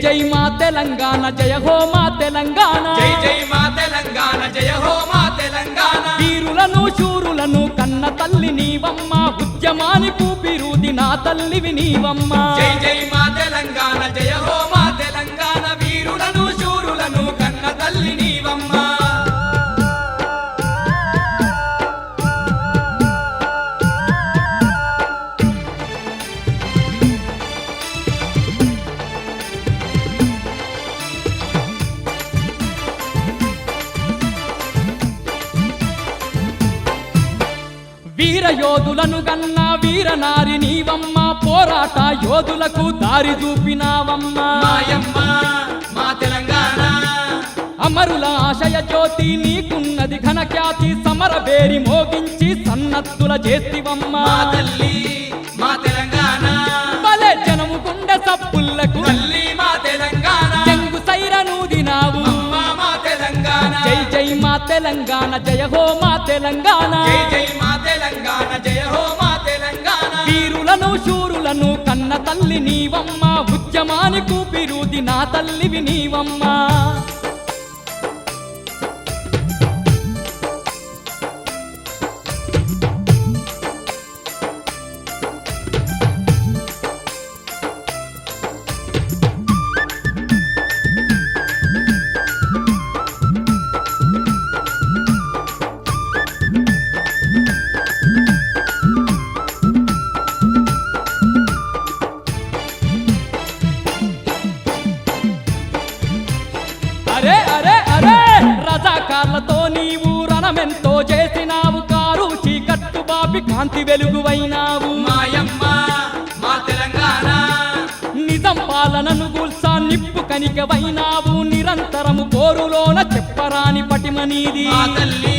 జై మా తెలంగాణ జయ హో మా తెలంగాణ. జై జై మా తెలంగాణ జయ హో మా తెలంగాణ. వీరులను శూరులను కన్న తల్లి నీవమ్మ ఉద్యమాని కూపిరుది నా తల్లివి నీవమ్మ. జై జై మా తెలంగాణ జయ హో మా వీర యోధులను గన్న వీరనారి నీవమ్మ పోరాట యోధులకు దారి చూపినావమ్మ. మా తెలంగాణ. అమరుల ఆశయ జ్యోతి నీకున్నది ఘనఖ్యాతి సమర బేరి మోగించి సన్నత్తుల చేతివమ్మ. మా తల్లి మా తెలంగాణ. భలే జనము గుండె సప్పుళ్ళకు తల్లి మా తెలంగాణ. చెంగు సైరనూదినావు తెలంగాణ జయ హో మా తెలంగాణ. జై జై మా తెలంగాణ జయ హో మా తెలంగాణ. వీరులను శూరులను కన్న తల్లి నీవమ్మ ఉద్యమాని కూపిరుది నా తల్లివి నీవమ్మ. రజాకార్లతో నీవు రణమెంతో చేసినావు కారు చీకట్టు బాపి కాంతి వెలుగువైనావు. మాయమ్మ మా తెలంగాణ. నిజం పాలనను గుల్సా నిప్పు కనికవైనావు. నిరంతరము పోరులోన చెప్పరాని పటిమనీది మా తల్లి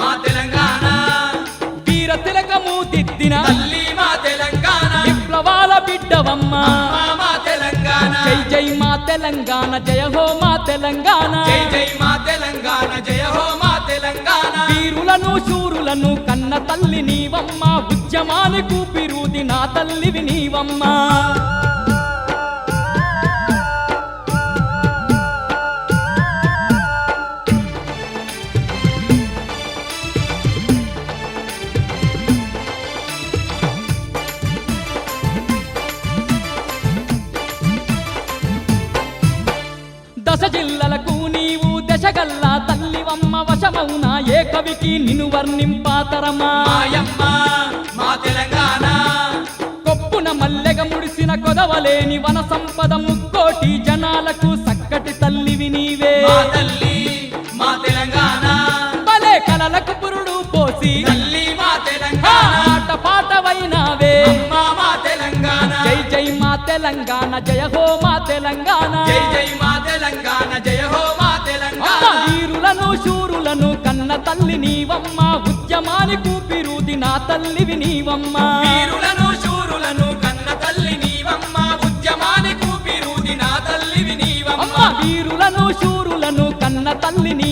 మా తెలంగాణ. వీర తిలకము దిద్దిన తల్లి మా తెలంగాణ. విప్లవాల బిడ్డవమ్మ. తెలంగాణ. జై జై మా తెలంగాణ జయ హో మా తెలంగాణ. జై జై మా తెలంగాణ జయ హో మా తెలంగాణ. వీరులను శూరులను కన్న తల్లి నీవమ్మ ఉద్యమాని కూపిరుది నా తల్లివి నీవమ్మ. దశ జిల్లలకు నీవు దశగల్లా తల్లివమ్మ వశమౌన ఏ కవికి నిన్ను వర్ణింపాతరమా మాయమ్మ మా తెలంగాణ. కొప్పున మల్లెగ ముడిసిన కొదవలేని వన సంపద ముక్కోటి జనాలకు సక్కటి తల్లివి నీవే. తల్లి మా తెలంగాణ. భలే కలలకు పురుడు పోసి తల్లి మా తెలంగాణ. ఆట పాటవైనావే. మా తెలంగాణ. జై జై మా తెలంగాణ జయ హో మా తెలంగాణ. జై జై మా శూరులను కన్న తల్లి నీవమ్మ ఉద్యమాని కూపిరుది నా తల్లివి నీవమ్మ. వీరులను శూరులను కన్న తల్లి నీవమ్మ ఉద్యమాని కూపిరుది నా తల్లివి నీవమ్మ. వీరులను శూరులను కన్న తల్లి నా